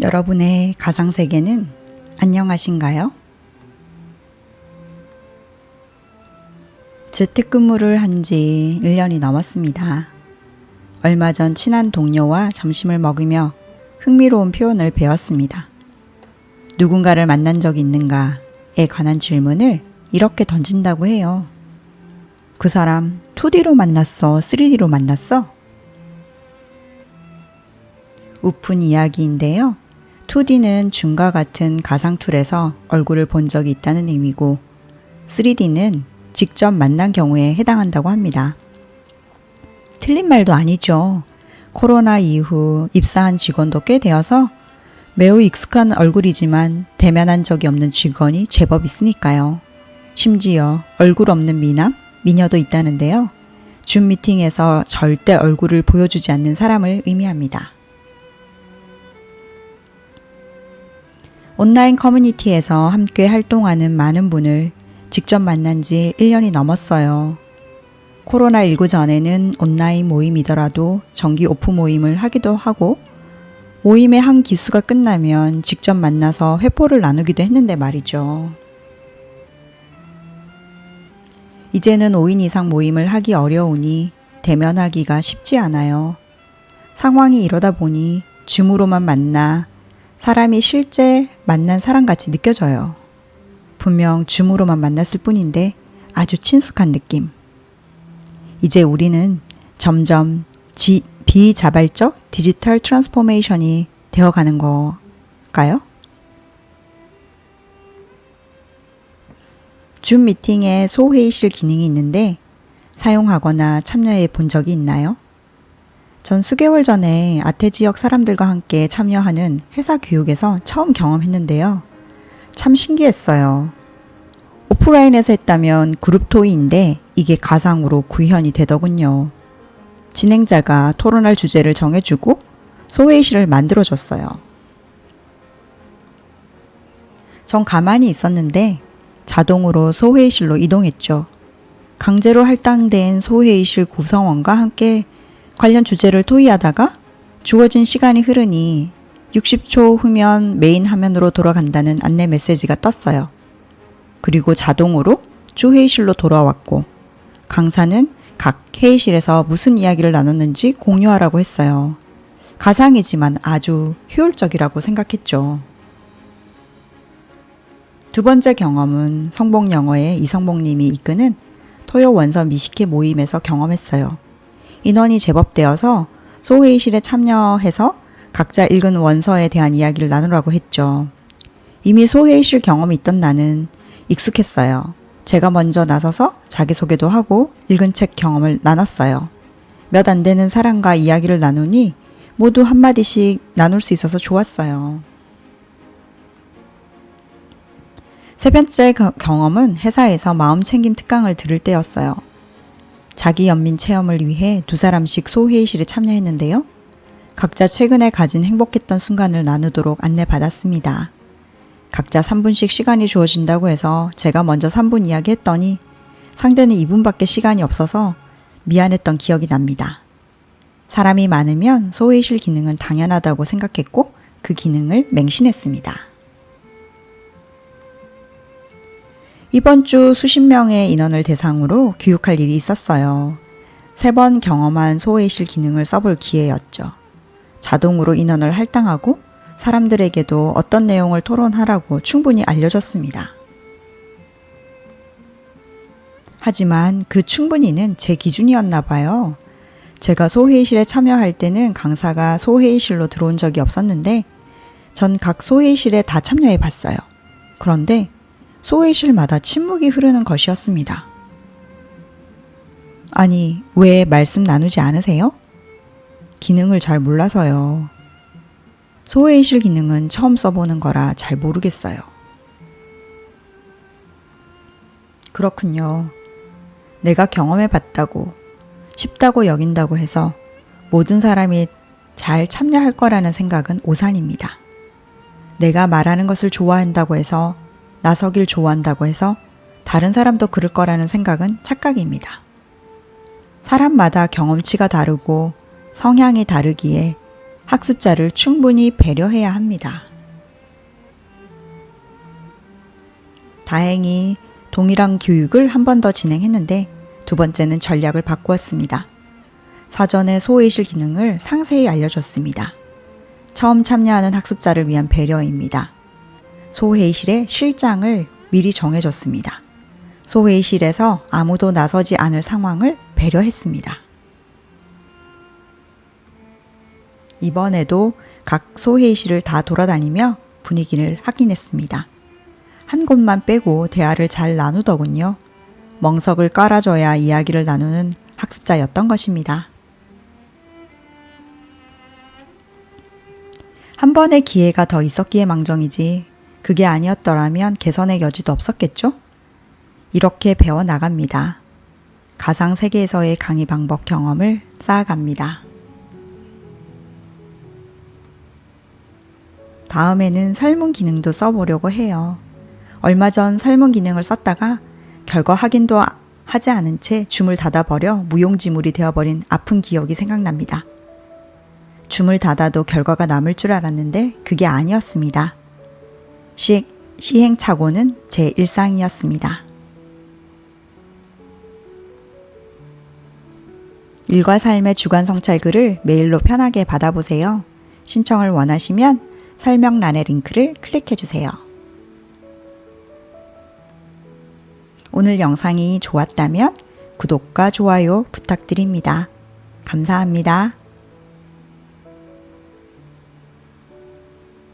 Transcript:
여러분의 가상세계는 안녕하신가요? 재택근무를 한 지 1년이 넘었습니다. 얼마 전 친한 동료와 점심을 먹으며 흥미로운 표현을 배웠습니다. 누군가를 만난 적 있는가에 관한 질문을 이렇게 던진다고 해요. 그 사람 2D로 만났어? 3D로 만났어? 우픈 이야기인데요. 2D는 줌과 같은 가상 툴에서 얼굴을 본 적이 있다는 의미고 3D는 직접 만난 경우에 해당한다고 합니다. 틀린 말도 아니죠. 코로나 이후 입사한 직원도 꽤 되어서 매우 익숙한 얼굴이지만 대면한 적이 없는 직원이 제법 있으니까요. 심지어 얼굴 없는 미남, 미녀도 있다는데요. 줌 미팅에서 절대 얼굴을 보여주지 않는 사람을 의미합니다. 온라인 커뮤니티에서 함께 활동하는 많은 분을 직접 만난 지 1년이 넘었어요. 코로나19 전에는 온라인 모임이더라도 정기 오프 모임을 하기도 하고 모임의 한 기수가 끝나면 직접 만나서 회포를 나누기도 했는데 말이죠. 이제는 5인 이상 모임을 하기 어려우니 대면하기가 쉽지 않아요. 상황이 이러다 보니 줌으로만 만나 사람이 실제 만난 사람같이 느껴져요. 분명 줌으로만 만났을 뿐인데 아주 친숙한 느낌. 이제 우리는 점점 지, 비자발적 디지털 트랜스포메이션이 되어가는 걸까요? 줌 미팅에 소회의실 기능이 있는데 사용하거나 참여해 본 적이 있나요? 전 수개월 전에 아태 지역 사람들과 함께 참여하는 회사 교육에서 처음 경험했는데요. 참 신기했어요. 오프라인에서 했다면 그룹 토의인데 이게 가상으로 구현이 되더군요. 진행자가 토론할 주제를 정해주고 소회의실을 만들어줬어요. 전 가만히 있었는데 자동으로 소회의실로 이동했죠. 강제로 할당된 소회의실 구성원과 함께 관련 주제를 토의하다가 주어진 시간이 흐르니 60초 후면 메인 화면으로 돌아간다는 안내 메시지가 떴어요. 그리고 자동으로 주 회의실로 돌아왔고 강사는 각 회의실에서 무슨 이야기를 나눴는지 공유하라고 했어요. 가상이지만 아주 효율적이라고 생각했죠. 두 번째 경험은 성복 영어의 이성복님이 이끄는 토요 원서 미식회 모임에서 경험했어요. 인원이 제법 되어서 소회의실에 참여해서 각자 읽은 원서에 대한 이야기를 나누라고 했죠. 이미 소회의실 경험이 있던 나는 익숙했어요. 제가 먼저 나서서 자기소개도 하고 읽은 책 경험을 나눴어요. 몇 안 되는 사람과 이야기를 나누니 모두 한마디씩 나눌 수 있어서 좋았어요. 세 번째 경험은 회사에서 마음챙김 특강을 들을 때였어요. 자기 연민 체험을 위해 두 사람씩 소회의실에 참여했는데요. 각자 최근에 가진 행복했던 순간을 나누도록 안내받았습니다. 각자 3분씩 시간이 주어진다고 해서 제가 먼저 3분 이야기 했더니 상대는 2분밖에 시간이 없어서 미안했던 기억이 납니다. 사람이 많으면 소회의실 기능은 당연하다고 생각했고 그 기능을 맹신했습니다. 이번 주 수십 명의 인원을 대상으로 교육할 일이 있었어요. 세 번 경험한 소회의실 기능을 써볼 기회였죠. 자동으로 인원을 할당하고 사람들에게도 어떤 내용을 토론하라고 충분히 알려줬습니다. 하지만 그 충분히는 제 기준이었나 봐요. 제가 소회의실에 참여할 때는 강사가 소회의실로 들어온 적이 없었는데 전 각 소회의실에 다 참여해 봤어요. 그런데 소회의실마다 침묵이 흐르는 것이었습니다. 아니, 왜 말씀 나누지 않으세요? 기능을 잘 몰라서요. 소회의실 기능은 처음 써보는 거라 잘 모르겠어요. 그렇군요. 내가 경험해 봤다고, 쉽다고 여긴다고 해서 모든 사람이 잘 참여할 거라는 생각은 오산입니다. 내가 말하는 것을 좋아한다고 해서 나서길 좋아한다고 해서 다른 사람도 그럴 거라는 생각은 착각입니다. 사람마다 경험치가 다르고 성향이 다르기에 학습자를 충분히 배려해야 합니다. 다행히 동일한 교육을 한 번 더 진행했는데 두 번째는 전략을 바꾸었습니다. 사전에 소외실 기능을 상세히 알려줬습니다. 처음 참여하는 학습자를 위한 배려입니다. 소회의실의 실장을 미리 정해줬습니다. 소회의실에서 아무도 나서지 않을 상황을 배려했습니다. 이번에도 각 소회의실을 다 돌아다니며 분위기를 확인했습니다. 한 곳만 빼고 대화를 잘 나누더군요. 멍석을 깔아줘야 이야기를 나누는 학습자였던 것입니다. 한 번의 기회가 더 있었기에 망정이지 그게 아니었더라면 개선의 여지도 없었겠죠? 이렇게 배워 나갑니다. 가상 세계에서의 강의 방법 경험을 쌓아갑니다. 다음에는 설문 기능도 써보려고 해요. 얼마 전 설문 기능을 썼다가 결과 확인도 하지 않은 채 줌을 닫아버려 무용지물이 되어버린 아픈 기억이 생각납니다. 줌을 닫아도 결과가 남을 줄 알았는데 그게 아니었습니다. 시, 시행착오는 제 일상이었습니다. 일과 삶의 주간 성찰글을 메일로 편하게 받아보세요. 신청을 원하시면 설명란의 링크를 클릭해 주세요. 오늘 영상이 좋았다면 구독과 좋아요 부탁드립니다. 감사합니다.